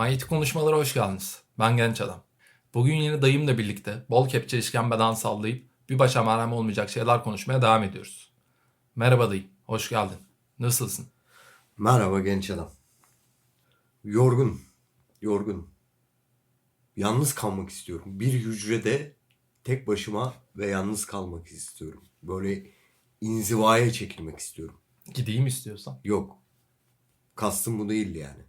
Manyetik konuşmalara hoş geldiniz. Ben Genç Adam. Bugün yine dayımla birlikte bol kepçe işkembeden sallayıp bir başa merhem olmayacak şeyler konuşmaya devam ediyoruz. Merhaba dayım, hoş geldin. Nasılsın? Merhaba genç adam. Yorgun. Yorgun. Yalnız kalmak istiyorum. Bir hücrede tek başıma ve yalnız kalmak istiyorum. Böyle inzivaya çekilmek istiyorum. Gideyim istiyorsan. Yok. Kastım bu değil yani.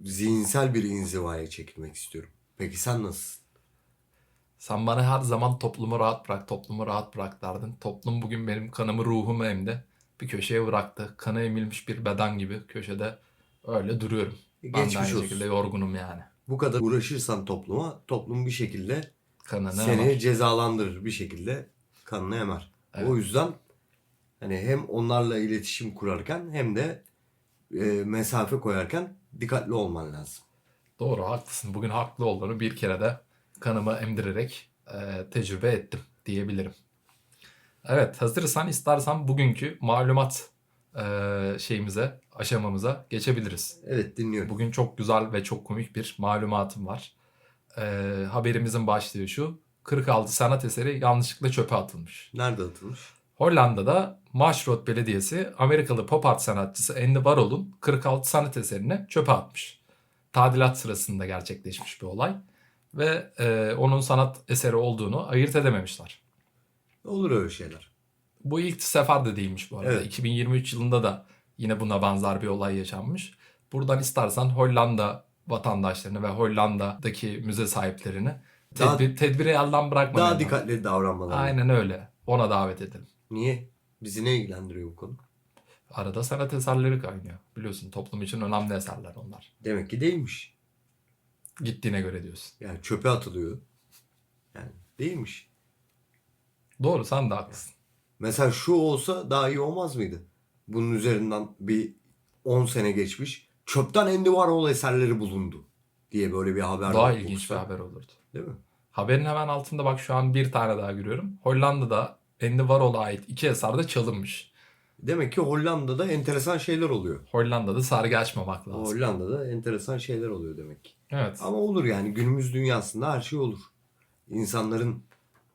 Zihinsel bir inzivaya çekilmek istiyorum. Peki sen nasılsın? Sen bana her zaman toplumu rahat bırak, toplumu rahat bırak derdin. Toplum bugün benim kanımı, ruhumu emdi. Bir köşeye bıraktı. Kanı emilmiş bir beden gibi köşede öyle duruyorum. E, Ben de geçmiş aynı olsun. şekilde yorgunum yani. Bu kadar uğraşırsan topluma, toplum bir şekilde Kanını seni emer. cezalandırır bir şekilde kanını emer. Evet. O yüzden hani hem onlarla iletişim kurarken hem de e, mesafe koyarken dikkatli olman lazım. Doğru haklısın. Bugün haklı olduğunu bir kere de kanımı emdirerek e, tecrübe ettim diyebilirim. Evet hazırsan istersen bugünkü malumat e, şeyimize, aşamamıza geçebiliriz. Evet dinliyorum. Bugün çok güzel ve çok komik bir malumatım var. E, haberimizin başlığı şu. 46 sanat eseri yanlışlıkla çöpe atılmış. Nerede atılmış? Hollanda'da Maastricht Belediyesi Amerikalı pop art sanatçısı Andy Warhol'un 46 sanat eserini çöpe atmış. Tadilat sırasında gerçekleşmiş bir olay ve e, onun sanat eseri olduğunu ayırt edememişler. Olur öyle şeyler. Bu ilk sefer de değilmiş bu arada. Evet. 2023 yılında da yine buna benzer bir olay yaşanmış. Buradan istersen Hollanda vatandaşlarını ve Hollanda'daki müze sahiplerini Daha- tedbir, tedbiri elden bırakmadan. Daha dikkatli davranmaları. Aynen öyle. Ona davet edelim. Niye? Bizi ne ilgilendiriyor bu konu? Arada sanat eserleri kaynıyor. Biliyorsun toplum için önemli eserler onlar. Demek ki değilmiş. Gittiğine göre diyorsun. Yani çöpe atılıyor. Yani değilmiş. Doğru sen de haklısın. Mesela şu olsa daha iyi olmaz mıydı? Bunun üzerinden bir 10 sene geçmiş. Çöpten Andy Warhol eserleri bulundu diye böyle bir haber Daha ilginç bir haber olurdu. Değil mi? Haberin hemen altında bak şu an bir tane daha görüyorum. Hollanda'da Andy Warhol'a ait iki eser de çalınmış. Demek ki Hollanda'da enteresan şeyler oluyor. Hollanda'da sergi açmamak lazım. Hollanda'da enteresan şeyler oluyor demek ki. Evet. Ama olur yani günümüz dünyasında her şey olur. İnsanların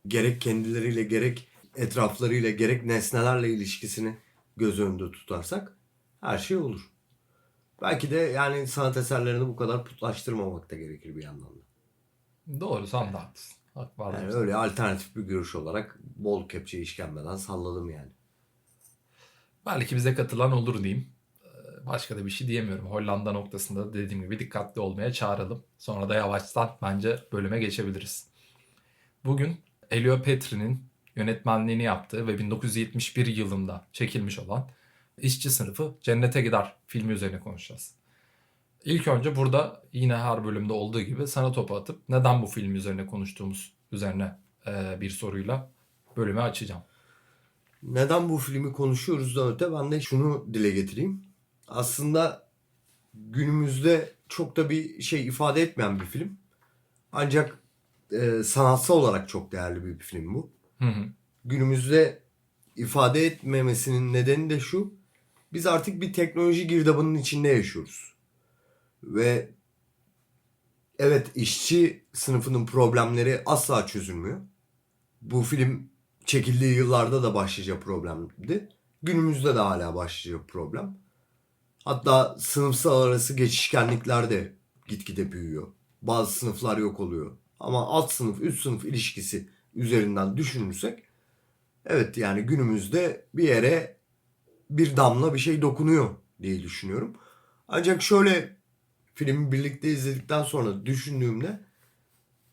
gerek kendileriyle gerek etraflarıyla gerek nesnelerle ilişkisini göz önünde tutarsak her şey olur. Belki de yani sanat eserlerini bu kadar putlaştırmamak da gerekir bir yandan da. Doğru sen de haklısın. Hak var. Yani öyle alternatif bir görüş olarak bol kepçe işkembeden salladım yani. Belki bize katılan olur diyeyim. Ee, Başka da bir şey diyemiyorum. Hollanda noktasında da dediğim gibi dikkatli olmaya çağıralım. Sonra da yavaştan bence bölüme geçebiliriz. Bugün Elio Petri'nin yönetmenliğini yaptığı ve 1971 yılında çekilmiş olan İşçi Sınıfı Cennete Gider filmi üzerine konuşacağız. İlk önce burada yine her bölümde olduğu gibi sana topu atıp neden bu film üzerine konuştuğumuz üzerine e, bir soruyla bölümü açacağım. Neden bu filmi konuşuyoruz da öte ben de şunu dile getireyim. Aslında günümüzde çok da bir şey ifade etmeyen bir film. Ancak e, sanatsal olarak çok değerli bir film bu. Hı hı. Günümüzde ifade etmemesinin nedeni de şu. Biz artık bir teknoloji girdabının içinde yaşıyoruz. Ve evet işçi sınıfının problemleri asla çözülmüyor. Bu film çekildiği yıllarda da başlıca problemdi. Günümüzde de hala başlıca problem. Hatta sınıfsal arası geçişkenlikler de gitgide büyüyor. Bazı sınıflar yok oluyor. Ama alt sınıf üst sınıf ilişkisi üzerinden düşünürsek evet yani günümüzde bir yere bir damla bir şey dokunuyor diye düşünüyorum. Ancak şöyle filmi birlikte izledikten sonra düşündüğümde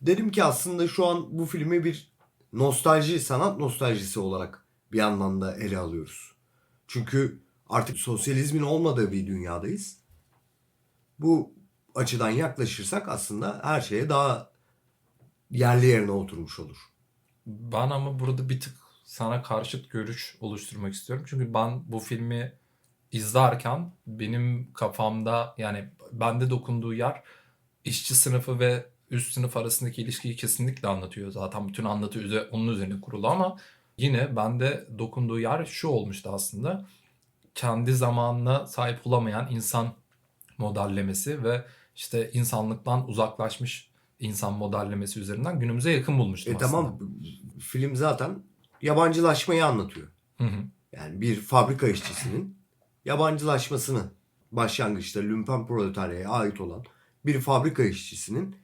dedim ki aslında şu an bu filmi bir nostalji, sanat nostaljisi olarak bir yandan da ele alıyoruz. Çünkü artık sosyalizmin olmadığı bir dünyadayız. Bu açıdan yaklaşırsak aslında her şeye daha yerli yerine oturmuş olur. Ben ama burada bir tık sana karşıt görüş oluşturmak istiyorum. Çünkü ben bu filmi izlerken benim kafamda yani bende dokunduğu yer işçi sınıfı ve üst sınıf arasındaki ilişkiyi kesinlikle anlatıyor. Zaten bütün anlatı onun üzerine kurulu ama yine bende dokunduğu yer şu olmuştu aslında. Kendi zamanına sahip olamayan insan modellemesi ve işte insanlıktan uzaklaşmış insan modellemesi üzerinden günümüze yakın bulmuştum E aslında. tamam film zaten yabancılaşmayı anlatıyor. Hı hı. Yani bir fabrika işçisinin yabancılaşmasını başlangıçta lümpen proletaryaya ait olan bir fabrika işçisinin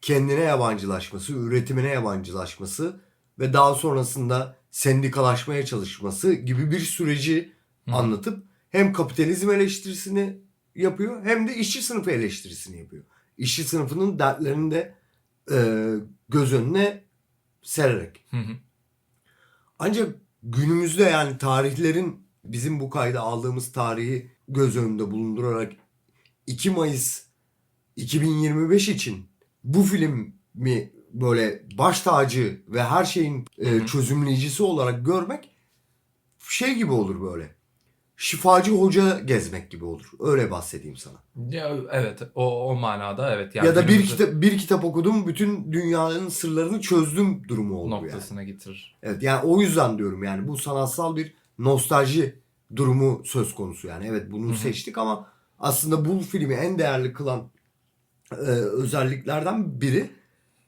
kendine yabancılaşması, üretimine yabancılaşması ve daha sonrasında sendikalaşmaya çalışması gibi bir süreci Hı anlatıp hem kapitalizm eleştirisini yapıyor hem de işçi sınıfı eleştirisini yapıyor. İşçi sınıfının dertlerini de e, göz önüne sererek. Hı hı. Ancak günümüzde yani tarihlerin bizim bu kayda aldığımız tarihi göz önünde bulundurarak 2 Mayıs 2025 için bu filmi böyle baş tacı ve her şeyin e, çözümleyicisi olarak görmek şey gibi olur böyle. Şifacı hoca gezmek gibi olur. Öyle bahsedeyim sana. Ya, evet o, o manada evet. Yani ya da bir kitap bir kitap okudum bütün dünyanın sırlarını çözdüm durumu oldu yani. noktasına getirir. Evet yani o yüzden diyorum yani bu sanatsal bir nostalji durumu söz konusu yani. Evet bunu Hı hı. seçtik ama aslında bu filmi en değerli kılan e, özelliklerden biri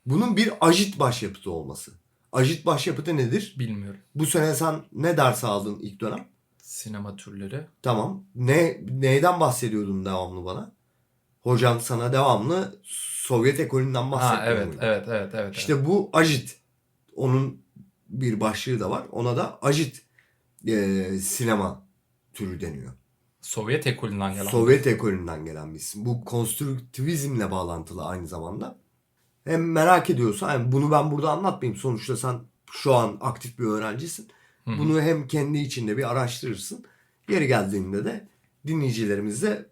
bunun bir ajit başyapıtı olması. Ajit başyapıtı nedir? Bilmiyorum. Bu sene sen ne ders aldın ilk dönem? Sinema türleri. Tamam. Ne neyden bahsediyordun devamlı bana? Hocam sana devamlı Sovyet ekolünden Ha bahsediyor. evet, muydu? evet evet evet. evet. İşte bu ajit. Onun bir başlığı da var. Ona da ajit e, sinema türü deniyor. Sovyet ekolünden gelen. Sovyet ekolünden gelen bir isim. Bu konstruktivizmle bağlantılı aynı zamanda. Hem merak ediyorsan yani bunu ben burada anlatmayayım. Sonuçta sen şu an aktif bir öğrencisin. Bunu hem kendi içinde bir araştırırsın. Yeri geldiğinde de dinleyicilerimizle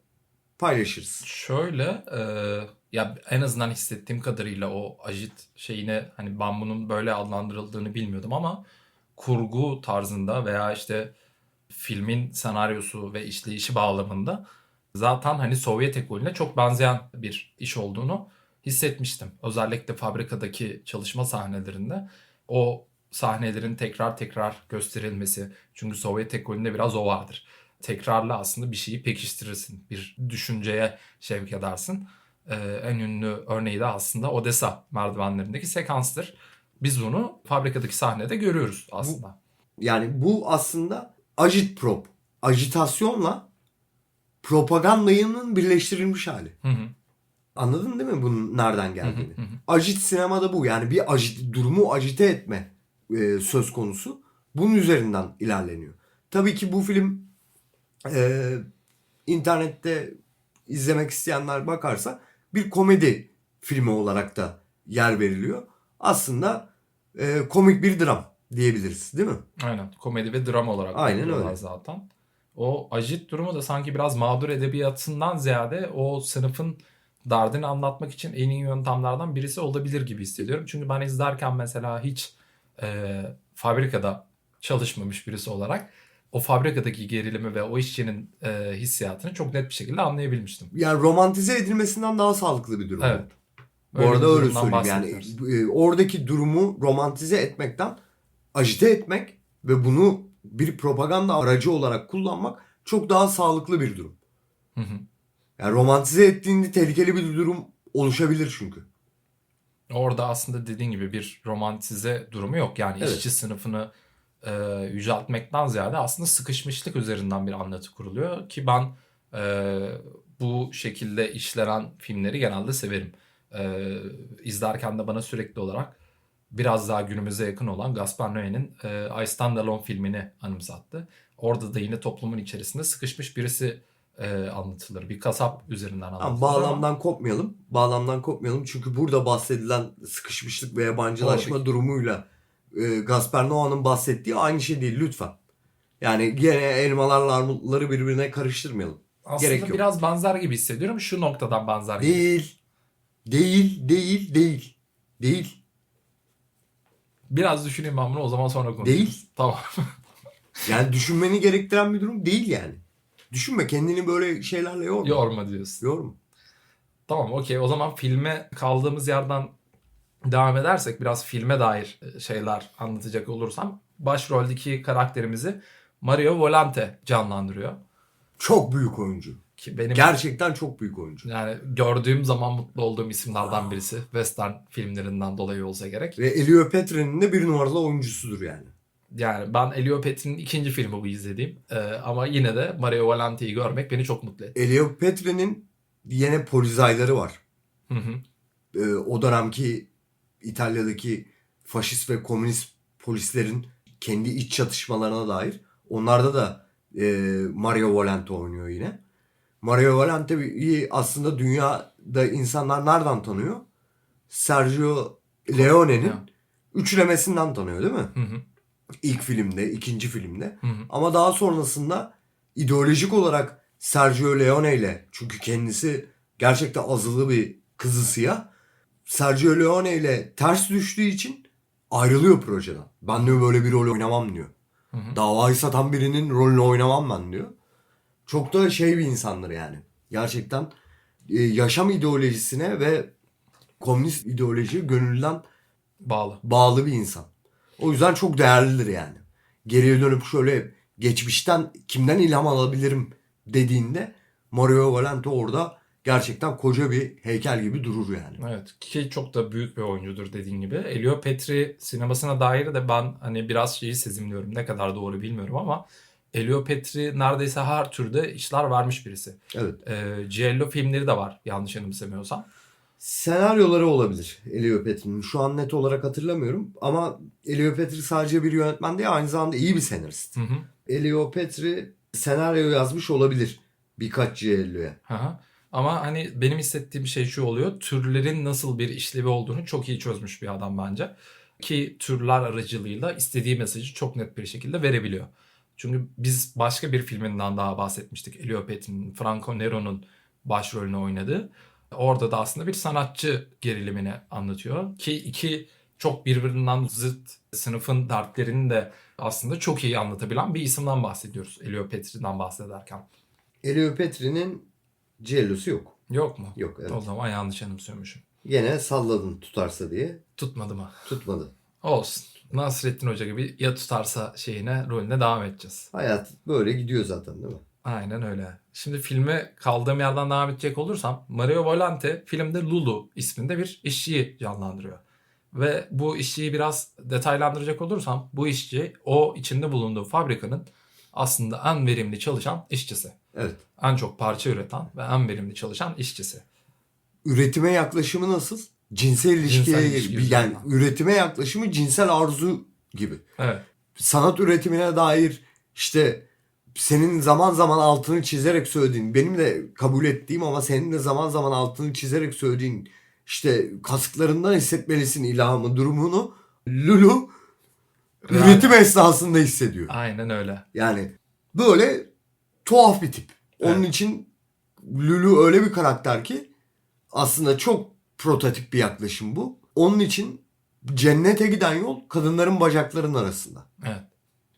paylaşırız. Şöyle e, ya en azından hissettiğim kadarıyla o ajit şeyine hani ben bunun böyle adlandırıldığını bilmiyordum ama kurgu tarzında veya işte filmin senaryosu ve işleyişi bağlamında zaten hani Sovyet ekolüne çok benzeyen bir iş olduğunu hissetmiştim. Özellikle fabrikadaki çalışma sahnelerinde o sahnelerin tekrar tekrar gösterilmesi. Çünkü Sovyet ekolünde biraz o vardır. Tekrarla aslında bir şeyi pekiştirirsin. Bir düşünceye sevk edersin. Ee, en ünlü örneği de aslında Odessa merdivenlerindeki sekanstır. Biz bunu fabrikadaki sahnede görüyoruz aslında. Yani bu aslında agitprop. Ajitasyonla propagandayının birleştirilmiş hali. Hı hı, Anladın değil mi bunun nereden hı hı, geldiğini? hı hı. Ajit sinemada bu. Yani bir ajit, durumu ajite etme e, söz konusu. Bunun üzerinden ilerleniyor. Tabii ki bu film e, internette izlemek isteyenler bakarsa bir komedi filmi olarak da yer veriliyor. Aslında e, komik bir dram diyebiliriz değil mi? Aynen. Komedi ve dram olarak Aynen öyle. zaten. O ajit durumu da sanki biraz mağdur edebiyatından ziyade o sınıfın derdini anlatmak için en iyi yöntemlerden birisi olabilir gibi hissediyorum. Çünkü ben izlerken mesela hiç e, fabrikada çalışmamış birisi olarak o fabrikadaki gerilimi ve o işçinin e, hissiyatını çok net bir şekilde anlayabilmiştim. Yani romantize edilmesinden daha sağlıklı bir durum. Evet. Bu arada öyle söyleyeyim yani e, oradaki durumu romantize etmekten ajite etmek ve bunu bir propaganda aracı olarak kullanmak çok daha sağlıklı bir durum. Hı hı. Yani romantize ettiğinde tehlikeli bir durum oluşabilir çünkü. Orada aslında dediğin gibi bir romantize durumu yok. Yani Evet. işçi sınıfını e, yüceltmekten ziyade aslında sıkışmışlık üzerinden bir anlatı kuruluyor. Ki ben e, bu şekilde işlenen filmleri genelde severim. E, izlerken de bana sürekli olarak biraz daha günümüze yakın olan Gaspar Noé'nin e, I Stand Alone filmini anımsattı. Orada da yine toplumun içerisinde sıkışmış birisi e, anlatılır. Bir kasap üzerinden anlatılır. Ama ama- bağlamdan kopmayalım. Bağlamdan kopmayalım çünkü burada bahsedilen sıkışmışlık ve yabancılaşma Oradaki- durumuyla e, Gaspar Noa'nın bahsettiği aynı şey değil lütfen. Yani gene elmalarla armutları birbirine karıştırmayalım. Aslında Gerek yok. biraz benzer gibi hissediyorum. Şu noktadan benzer gibi. Değil. Değil, değil, değil. Değil. Biraz düşüneyim ben bunu o zaman sonra konuşuruz. Değil. Tamam. Yani düşünmeni gerektiren bir durum değil yani. Düşünme kendini böyle şeylerle yorma. Yorma diyorsun. Yorma. Tamam okey o zaman filme kaldığımız yerden devam edersek biraz filme dair e, şeyler anlatacak olursam başroldeki karakterimizi Mario Volante canlandırıyor. Çok büyük oyuncu. Ki benim Gerçekten çok büyük oyuncu. yani gördüğüm zaman mutlu olduğum isimlerden birisi. Western filmlerinden dolayı olsa gerek. Ve Elio Petre'nin de bir numaralı oyuncusudur yani. Yani ben Elio Petri'nin ikinci filmi bu izlediğim. Ee, ama yine de Mario Volante'yi görmek beni çok mutlu etti. Elio Petre'nin yine polizayları var. Hı hı. Ee, o dönemki İtalya'daki faşist ve komünist polislerin kendi iç çatışmalarına dair. Onlarda da e, Mario Volante oynuyor yine. Mario Volante'yi aslında dünyada insanlar nereden tanıyor? Sergio Leone'nin üçlemesinden tanıyor değil mi? Hı hı. İlk filmde, ikinci filmde. Hı hı. Ama daha sonrasında ideolojik olarak Sergio Leone ile çünkü kendisi gerçekten azılı bir kızı siyah. Sergio Leone ile ters düştüğü için ayrılıyor projeden. Ben diyor böyle bir rol oynamam diyor. Hı hı. Davayı satan birinin rolünü oynamam ben diyor. Çok da şey bir insandır yani. Gerçekten e, yaşam ideolojisine ve komünist ideolojiye gönülden Bağlı. bağlı bir insan. O yüzden çok değerlidir yani. Geriye dönüp şöyle geçmişten kimden ilham alabilirim dediğinde Mario Valente orada gerçekten koca bir heykel gibi durur yani. Evet ki çok da büyük bir oyuncudur dediğin gibi. Elio Petri sinemasına dair de ben hani biraz şeyi sezimliyorum. Ne kadar doğru bilmiyorum ama Elio Petri neredeyse her türde işler vermiş birisi. Evet. Ee, Giallo filmleri de var yanlış anımsamıyorsam. Senaryoları olabilir Elio Petri'nin. Şu an net olarak hatırlamıyorum. Ama Elio Petri sadece bir yönetmen değil aynı zamanda iyi bir senarist. Hı hı. Elio Petri senaryo yazmış olabilir birkaç Ciello'ya. Ama hani benim hissettiğim şey şu oluyor. Türlerin nasıl bir işlevi olduğunu çok iyi çözmüş bir adam bence. Ki türler aracılığıyla istediği mesajı çok net bir şekilde verebiliyor. Çünkü biz başka bir filminden daha bahsetmiştik. Elio Petri'nin, Franco Nero'nun başrolünü oynadığı. Orada da aslında bir sanatçı gerilimini anlatıyor. Ki iki çok birbirinden zıt sınıfın dertlerini de aslında çok iyi anlatabilen bir isimden bahsediyoruz. Elio Petri'den bahsederken. Elio Petri'nin Ciello'su yok. Yok mu? Yok evet. O zaman yanlış anımsıyormuşum. Gene salladın tutarsa diye. Tutmadı mı? Tutmadı. Olsun. Nasrettin Hoca gibi ya tutarsa şeyine rolüne devam edeceğiz. Hayat böyle gidiyor zaten değil mi? Aynen öyle. Şimdi filme kaldığım yerden devam edecek olursam Mario Volante filmde Lulu isminde bir işçiyi canlandırıyor. Ve bu işçiyi biraz detaylandıracak olursam bu işçi o içinde bulunduğu fabrikanın aslında en verimli çalışan işçisi. Evet. En çok parça üreten ve en verimli çalışan işçisi. Üretime yaklaşımı nasıl? Cinsel ilişkiye Cinsel ilişki bir- yani üzerinden. üretime yaklaşımı cinsel arzu gibi. Evet. Sanat üretimine dair işte senin zaman zaman altını çizerek söylediğin, benim de kabul ettiğim ama senin de zaman zaman altını çizerek söylediğin işte kasıklarından hissetmelisin ilhamı durumunu Lulu üretim esnasında hissediyor. Aynen öyle. Yani böyle tuhaf bir tip. Onun Evet. için Lulu öyle bir karakter ki aslında çok prototip bir yaklaşım bu. Onun için cennete giden yol kadınların bacaklarının arasında. Evet.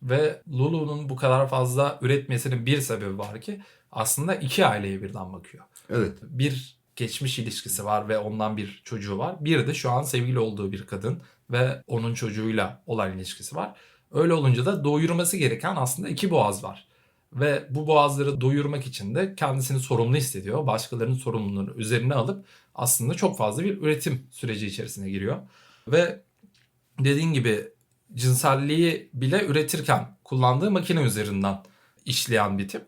Ve Lulu'nun bu kadar fazla üretmesinin bir sebebi var ki aslında iki aileye birden bakıyor. Evet. Bir geçmiş ilişkisi var ve ondan bir çocuğu var. Bir de şu an sevgili olduğu bir kadın ve onun çocuğuyla olan ilişkisi var. Öyle olunca da doyurması gereken aslında iki boğaz var. Ve bu boğazları doyurmak için de kendisini sorumlu hissediyor. Başkalarının sorumluluğunu üzerine alıp aslında çok fazla bir üretim süreci içerisine giriyor. Ve dediğin gibi cinselliği bile üretirken kullandığı makine üzerinden işleyen bir tip.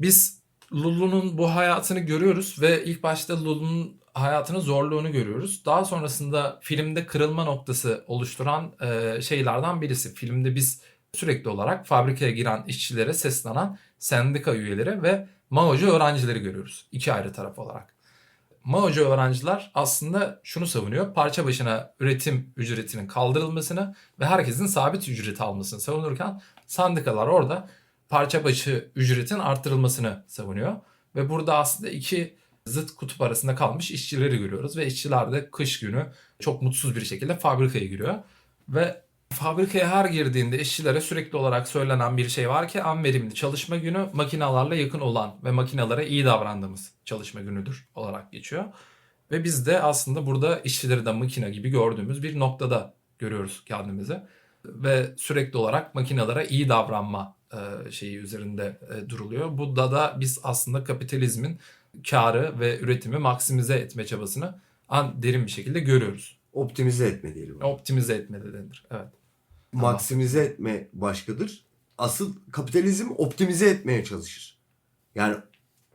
Biz Lulu'nun bu hayatını görüyoruz ve ilk başta Lulu'nun hayatının zorluğunu görüyoruz. Daha sonrasında filmde kırılma noktası oluşturan e, şeylerden birisi. Filmde biz sürekli olarak fabrikaya giren işçilere seslenen sendika üyeleri ve Mao'cu öğrencileri görüyoruz. iki ayrı taraf olarak. Mao'cu öğrenciler aslında şunu savunuyor. Parça başına üretim ücretinin kaldırılmasını ve herkesin sabit ücret almasını savunurken sendikalar orada parça başı ücretin arttırılmasını savunuyor. Ve burada aslında iki zıt kutup arasında kalmış işçileri görüyoruz. Ve işçiler de kış günü çok mutsuz bir şekilde fabrikaya giriyor. Ve Fabrikaya her girdiğinde işçilere sürekli olarak söylenen bir şey var ki en verimli çalışma günü makinalarla yakın olan ve makinalara iyi davrandığımız çalışma günüdür olarak geçiyor. Ve biz de aslında burada işçileri de makine gibi gördüğümüz bir noktada görüyoruz kendimizi. Ve sürekli olarak makinalara iyi davranma e, şeyi üzerinde e, duruluyor. Burada da biz aslında kapitalizmin karı ve üretimi maksimize etme çabasını an derin bir şekilde görüyoruz. Optimize etme diyelim. Optimize etme de denir. Evet. Maksimize etme başkadır. Asıl kapitalizm optimize etmeye çalışır. Yani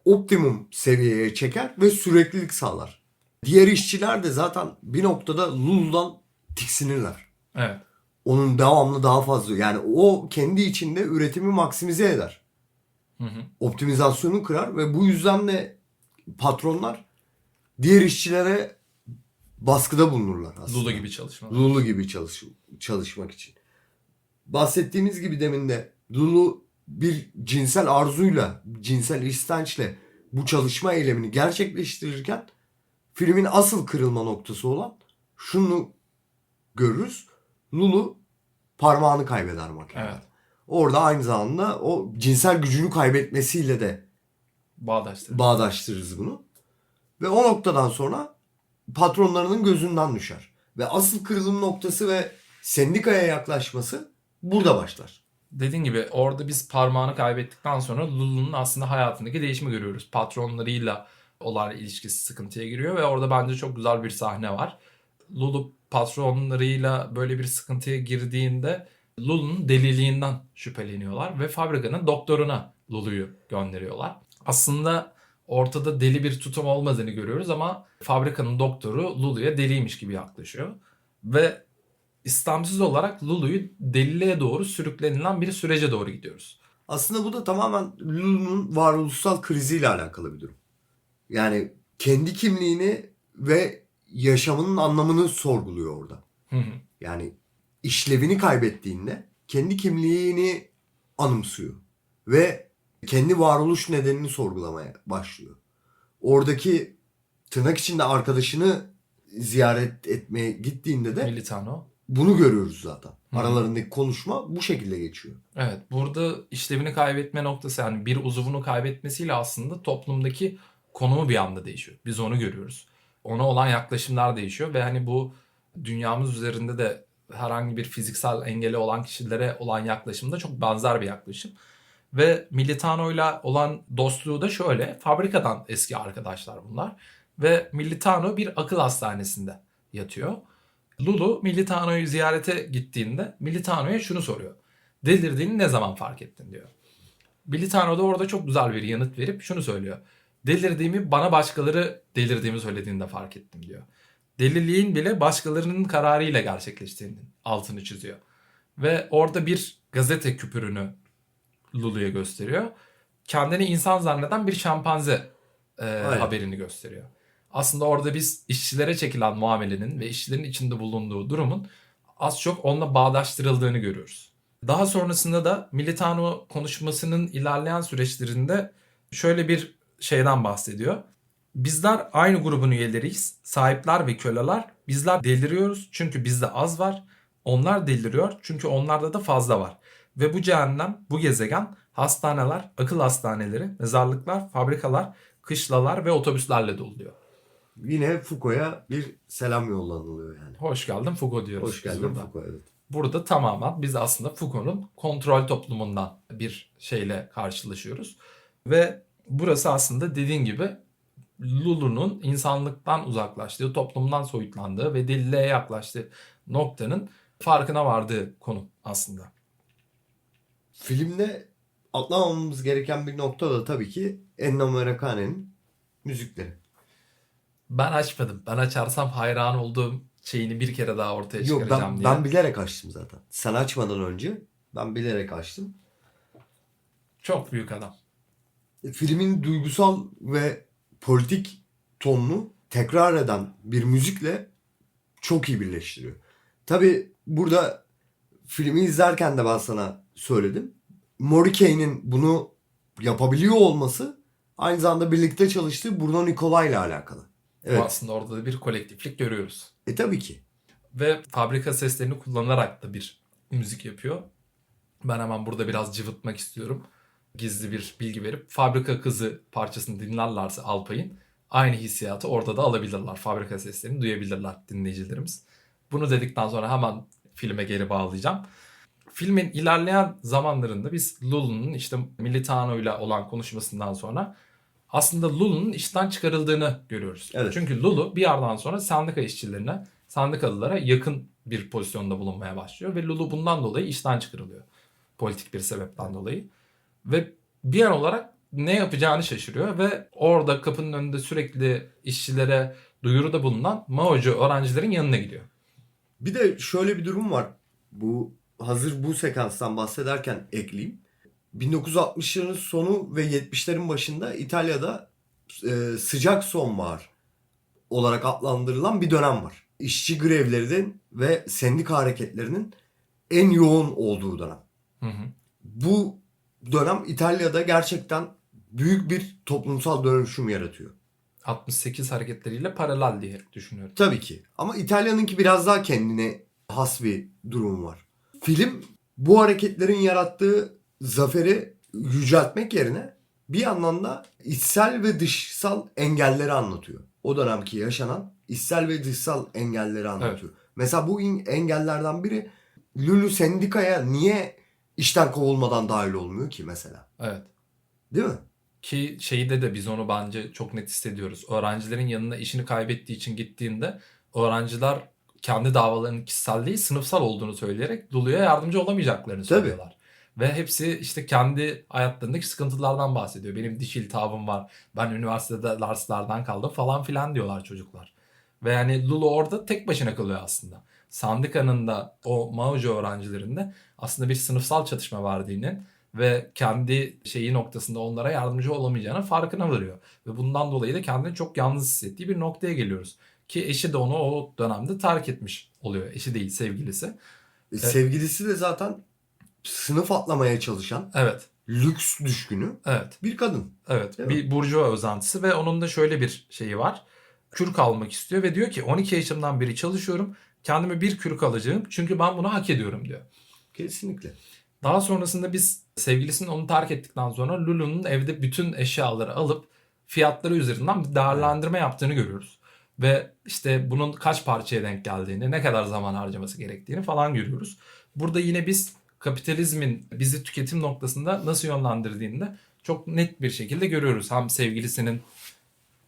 optimum seviyeye çeker ve süreklilik sağlar. Diğer işçiler de zaten bir noktada Lulu'dan tiksinirler. Evet. Onun devamlı daha fazla yani o kendi içinde üretimi maksimize eder. Hı hı. Optimizasyonu kırar ve bu yüzden de patronlar diğer işçilere baskıda bulunurlar aslında. Lulu gibi çalışma. Lulu gibi çalış, çalışmak için. Bahsettiğimiz gibi demin de Lulu bir cinsel arzuyla, cinsel istençle bu çalışma eylemini gerçekleştirirken filmin asıl kırılma noktası olan şunu görürüz. Lulu parmağını kaybeder makinede. Evet. Orada aynı zamanda o cinsel gücünü kaybetmesiyle de Bağdaştırır. bağdaştırırız bunu. Ve o noktadan sonra patronlarının gözünden düşer. Ve asıl kırılım noktası ve sendikaya yaklaşması burada başlar. Dediğin gibi orada biz parmağını kaybettikten sonra Lulu'nun aslında hayatındaki değişimi görüyoruz. Patronlarıyla olan ilişkisi sıkıntıya giriyor ve orada bence çok güzel bir sahne var. Lulu patronlarıyla böyle bir sıkıntıya girdiğinde Lulu'nun deliliğinden şüpheleniyorlar ve fabrikanın doktoruna Lulu'yu gönderiyorlar. Aslında ortada deli bir tutum olmadığını görüyoruz ama fabrikanın doktoru Lulu'ya deliymiş gibi yaklaşıyor. Ve istemsiz olarak Lulu'yu deliliğe doğru sürüklenilen bir sürece doğru gidiyoruz. Aslında bu da tamamen Lulu'nun varoluşsal kriziyle alakalı bir durum. Yani kendi kimliğini ve yaşamının anlamını sorguluyor orada. Hı hı. Yani işlevini kaybettiğinde kendi kimliğini anımsıyor. Ve kendi varoluş nedenini sorgulamaya başlıyor. Oradaki tırnak içinde arkadaşını ziyaret etmeye gittiğinde de Militano. bunu görüyoruz zaten. Hı. Aralarındaki konuşma bu şekilde geçiyor. Evet burada işlevini kaybetme noktası yani bir uzuvunu kaybetmesiyle aslında toplumdaki konumu bir anda değişiyor. Biz onu görüyoruz. Ona olan yaklaşımlar değişiyor ve hani bu dünyamız üzerinde de herhangi bir fiziksel engeli olan kişilere olan yaklaşımda çok benzer bir yaklaşım. Ve Militano'yla olan dostluğu da şöyle. Fabrikadan eski arkadaşlar bunlar. Ve Militano bir akıl hastanesinde yatıyor. Lulu Militano'yu ziyarete gittiğinde Militano'ya şunu soruyor. Delirdiğini ne zaman fark ettin diyor. Militano da orada çok güzel bir yanıt verip şunu söylüyor. Delirdiğimi bana başkaları delirdiğimi söylediğinde fark ettim diyor. Deliliğin bile başkalarının kararıyla gerçekleştiğinin altını çiziyor. Ve orada bir gazete küpürünü Lulu'ya gösteriyor. Kendini insan zanneden bir şempanze e, haberini gösteriyor. Aslında orada biz işçilere çekilen muamelenin ve işçilerin içinde bulunduğu durumun az çok onunla bağdaştırıldığını görüyoruz. Daha sonrasında da Militano konuşmasının ilerleyen süreçlerinde şöyle bir şeyden bahsediyor. Bizler aynı grubun üyeleriyiz. Sahipler ve köleler. Bizler deliriyoruz çünkü bizde az var. Onlar deliriyor çünkü onlarda da fazla var. Ve bu cehennem, bu gezegen hastaneler, akıl hastaneleri, mezarlıklar, fabrikalar, kışlalar ve otobüslerle doluyor. Yine Foucault'a bir selam yollanılıyor yani. Hoş geldin Foucault diyoruz. Hoş geldin burada. Foucault evet. Burada tamamen biz aslında Foucault'un kontrol toplumundan bir şeyle karşılaşıyoruz. Ve burası aslında dediğin gibi Lulu'nun insanlıktan uzaklaştığı, toplumdan soyutlandığı ve deliliğe yaklaştığı noktanın farkına vardığı konu aslında. Filmde atlamamamız gereken bir nokta da tabii ki Ennio Morricone'nin müzikleri. Ben açmadım. Ben açarsam hayran olduğum şeyini bir kere daha ortaya Yok çıkaracağım ben, diye. ben bilerek açtım zaten. Sen açmadan önce ben bilerek açtım. Çok büyük adam. Filmin duygusal ve politik tonunu tekrar eden bir müzikle çok iyi birleştiriyor. Tabi burada filmi izlerken de ben sana söyledim. Morricano'nun bunu yapabiliyor olması aynı zamanda birlikte çalıştığı Bruno Nicolai ile alakalı. Evet. Aslında orada da bir kolektiflik görüyoruz. E tabii ki. Ve fabrika seslerini kullanarak da bir müzik yapıyor. Ben hemen burada biraz cıvıtmak istiyorum. Gizli bir bilgi verip Fabrika Kızı parçasını dinlerlerse Alpay'ın aynı hissiyatı orada da alabilirler. Fabrika seslerini duyabilirler dinleyicilerimiz. Bunu dedikten sonra hemen filme geri bağlayacağım. Filmin ilerleyen zamanlarında biz Lulu'nun işte Militano ile olan konuşmasından sonra aslında Lulu'nun işten çıkarıldığını görüyoruz. Evet. Çünkü Lulu bir yerden sonra sendika işçilerine, sendikalılara yakın bir pozisyonda bulunmaya başlıyor ve Lulu bundan dolayı işten çıkarılıyor. Politik bir sebepten dolayı. Ve bir an olarak ne yapacağını şaşırıyor ve orada kapının önünde sürekli işçilere duyuruda bulunan Mao'cu öğrencilerin yanına gidiyor. Bir de şöyle bir durum var. Bu hazır bu sekanstan bahsederken ekleyeyim. 1960'ların sonu ve 70'lerin başında İtalya'da e, sıcak sonbahar olarak adlandırılan bir dönem var. İşçi grevlerinin ve sendika hareketlerinin en yoğun olduğu dönem. Hı hı. Bu dönem İtalya'da gerçekten büyük bir toplumsal dönüşüm yaratıyor. 68 hareketleriyle paralel diye düşünüyorum. Tabii ki. Ama İtalya'nınki biraz daha kendine has bir durum var. Film bu hareketlerin yarattığı zaferi yüceltmek yerine bir yandan da içsel ve dışsal engelleri anlatıyor. O dönemki yaşanan içsel ve dışsal engelleri anlatıyor. Mesela bu engellerden biri Lulu Sendika'ya niye işten kovulmadan dahil olmuyor ki mesela? Evet. Değil mi? Ki şeyde de biz onu bence çok net hissediyoruz. Öğrencilerin yanına işini kaybettiği için gittiğinde öğrenciler kendi davalarının kişisel değil sınıfsal olduğunu söyleyerek Lulu'ya yardımcı olamayacaklarını Tabii. söylüyorlar. Ve hepsi işte kendi hayatlarındaki sıkıntılardan bahsediyor. Benim diş iltihabım var. Ben üniversitede derslerden kaldım falan filan diyorlar çocuklar. Ve yani Lulu orada tek başına kalıyor aslında. Sandikanın da o Mao'cu öğrencilerinde aslında bir sınıfsal çatışma verdiğinin ve kendi şeyi noktasında onlara yardımcı olamayacağının farkına varıyor. Ve bundan dolayı da kendini çok yalnız hissettiği bir noktaya geliyoruz. Ki eşi de onu o dönemde terk etmiş oluyor. Eşi değil sevgilisi. E, Sevgilisi de zaten sınıf atlamaya çalışan Evet, lüks düşkünü evet, bir kadın. evet. Değil mi? bir burjuva özentisi ve onun da şöyle bir şeyi var. Kürk almak istiyor ve diyor ki 12 yaşımdan beri çalışıyorum. Kendime bir kürk alacağım çünkü ben bunu hak ediyorum diyor. Kesinlikle. Daha sonrasında biz sevgilisinin onu terk ettikten sonra Lulu'nun evde bütün eşyaları alıp fiyatları üzerinden bir değerlendirme yaptığını görüyoruz. Ve işte bunun kaç parçaya denk geldiğini, ne kadar zaman harcaması gerektiğini falan görüyoruz. Burada yine biz kapitalizmin bizi tüketim noktasında nasıl yönlendirdiğini de çok net bir şekilde görüyoruz. Hem sevgilisinin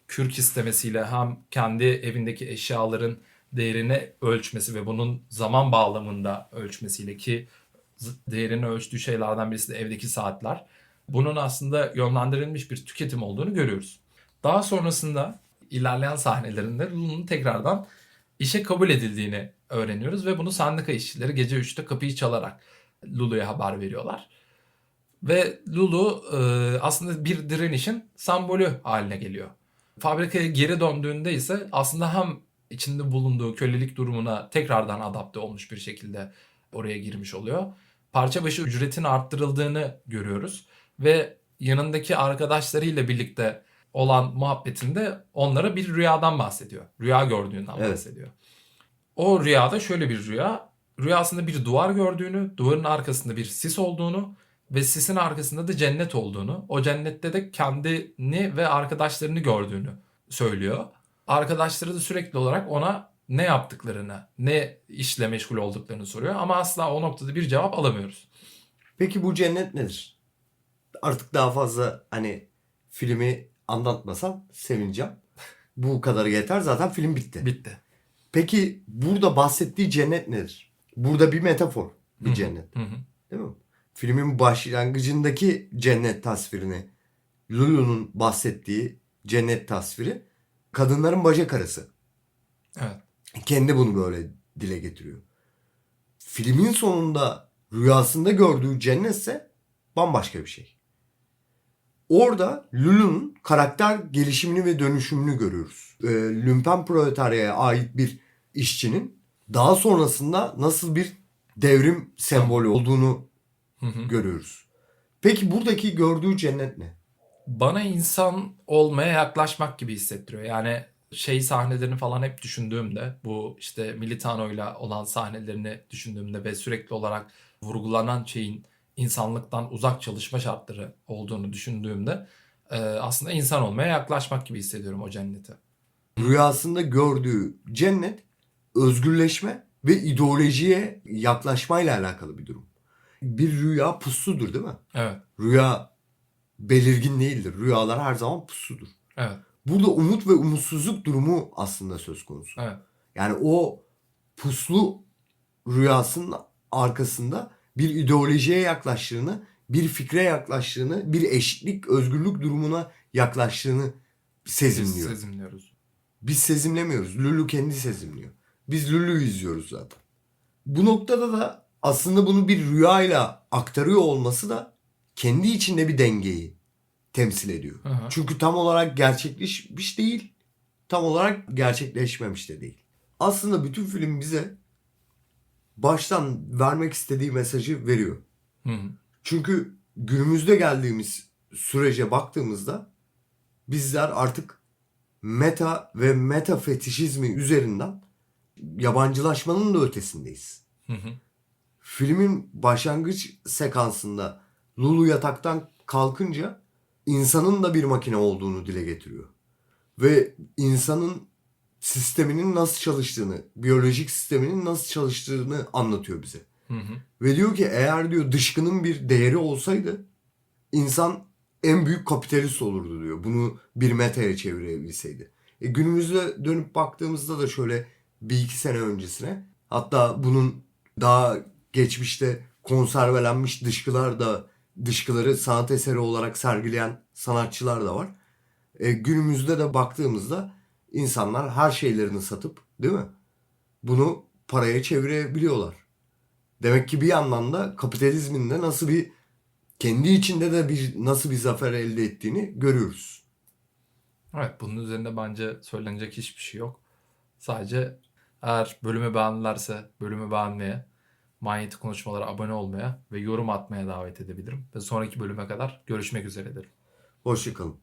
kürk istemesiyle hem kendi evindeki eşyaların değerini ölçmesi ve bunun zaman bağlamında ölçmesiyle ki değerini ölçtüğü şeylerden birisi de evdeki saatler. Bunun aslında yönlendirilmiş bir tüketim olduğunu görüyoruz. Daha sonrasında ilerleyen sahnelerinde Lulu'nun tekrardan işe kabul edildiğini öğreniyoruz ve bunu sendika işçileri gece 3'te kapıyı çalarak Lulu'ya haber veriyorlar. Ve Lulu e, aslında bir direnişin sembolü haline geliyor. Fabrikaya geri döndüğünde ise aslında hem içinde bulunduğu kölelik durumuna tekrardan adapte olmuş bir şekilde oraya girmiş oluyor. Parça başı ücretin arttırıldığını görüyoruz ve yanındaki arkadaşlarıyla birlikte olan muhabbetinde onlara bir rüyadan bahsediyor. Rüya gördüğünden Evet. bahsediyor. O rüyada şöyle bir rüya. Rüyasında bir duvar gördüğünü, duvarın arkasında bir sis olduğunu ve sisin arkasında da cennet olduğunu, o cennette de kendini ve arkadaşlarını gördüğünü söylüyor. Arkadaşları da sürekli olarak ona ne yaptıklarını, ne işle meşgul olduklarını soruyor ama asla o noktada bir cevap alamıyoruz. Peki bu cennet nedir? Artık daha fazla hani filmi anlatmasam sevineceğim. Bu kadarı yeter. Zaten film bitti. Bitti. Peki burada bahsettiği cennet nedir? Burada bir metafor. Bir Hı hı. cennet. Hı hı. Değil mi? Filmin başlangıcındaki cennet tasvirini Lulu'nun bahsettiği cennet tasviri kadınların bacak arası. Evet. Kendi bunu böyle dile getiriyor. Filmin sonunda rüyasında gördüğü cennetse bambaşka bir şey. Orada Lulu'nun karakter gelişimini ve dönüşümünü görüyoruz. Ee, lümpen proletaryaya ait bir işçinin daha sonrasında nasıl bir devrim sembolü olduğunu Hı hı. görüyoruz. Peki buradaki gördüğü cennet ne? Bana insan olmaya yaklaşmak gibi hissettiriyor. Yani Şey sahnelerini falan hep düşündüğümde bu işte Militano'yla olan sahnelerini düşündüğümde ve sürekli olarak vurgulanan şeyin insanlıktan uzak çalışma şartları olduğunu düşündüğümde e, aslında insan olmaya yaklaşmak gibi hissediyorum o cenneti. Rüyasında gördüğü cennet özgürleşme ve ideolojiye yaklaşmayla alakalı bir durum. Bir rüya pussudur değil mi? Evet, Rüya belirgin değildir. Rüyalar her zaman pussudur. evet, Burada umut ve umutsuzluk durumu aslında söz konusu. evet. Yani o puslu rüyasının arkasında bir ideolojiye yaklaştığını, bir fikre yaklaştığını, bir eşitlik, özgürlük durumuna yaklaştığını Biz sezimliyor. sezimliyoruz. Biz sezimlemiyoruz. Lulu kendi sezimliyor. Biz Lulu'yu izliyoruz zaten. Bu noktada da aslında bunu bir rüyayla aktarıyor olması da kendi içinde bir dengeyi temsil ediyor. Hı. Çünkü tam olarak gerçekleşmiş değil. Tam olarak gerçekleşmemiş de değil. Aslında bütün film bize baştan vermek istediği mesajı veriyor. Hı hı. Çünkü günümüzde geldiğimiz sürece baktığımızda bizler artık meta ve meta fetişizmi üzerinden yabancılaşmanın da ötesindeyiz. Hı hı. Filmin başlangıç sekansında Lulu yataktan kalkınca insanın da bir makine olduğunu dile getiriyor. Ve insanın sisteminin nasıl çalıştığını, biyolojik sisteminin nasıl çalıştığını anlatıyor bize. Hı hı. Ve diyor ki eğer diyor dışkının bir değeri olsaydı insan en büyük kapitalist olurdu diyor. Bunu bir metaya çevirebilseydi. E günümüzde dönüp baktığımızda da şöyle bir iki sene öncesine hatta bunun daha geçmişte konservelenmiş dışkılar da dışkıları sanat eseri olarak sergileyen sanatçılar da var. E, günümüzde de baktığımızda insanlar her şeylerini satıp değil mi? Bunu paraya çevirebiliyorlar. Demek ki bir yandan da kapitalizmin de nasıl bir kendi içinde de bir nasıl bir zafer elde ettiğini görüyoruz. Evet, bunun üzerinde bence söylenecek hiçbir şey yok. Sadece eğer bölümü beğendilerse bölümü beğenmeye, manyetik konuşmalara abone olmaya ve yorum atmaya davet edebilirim. Ve sonraki bölüme kadar görüşmek üzere derim. Hoşçakalın.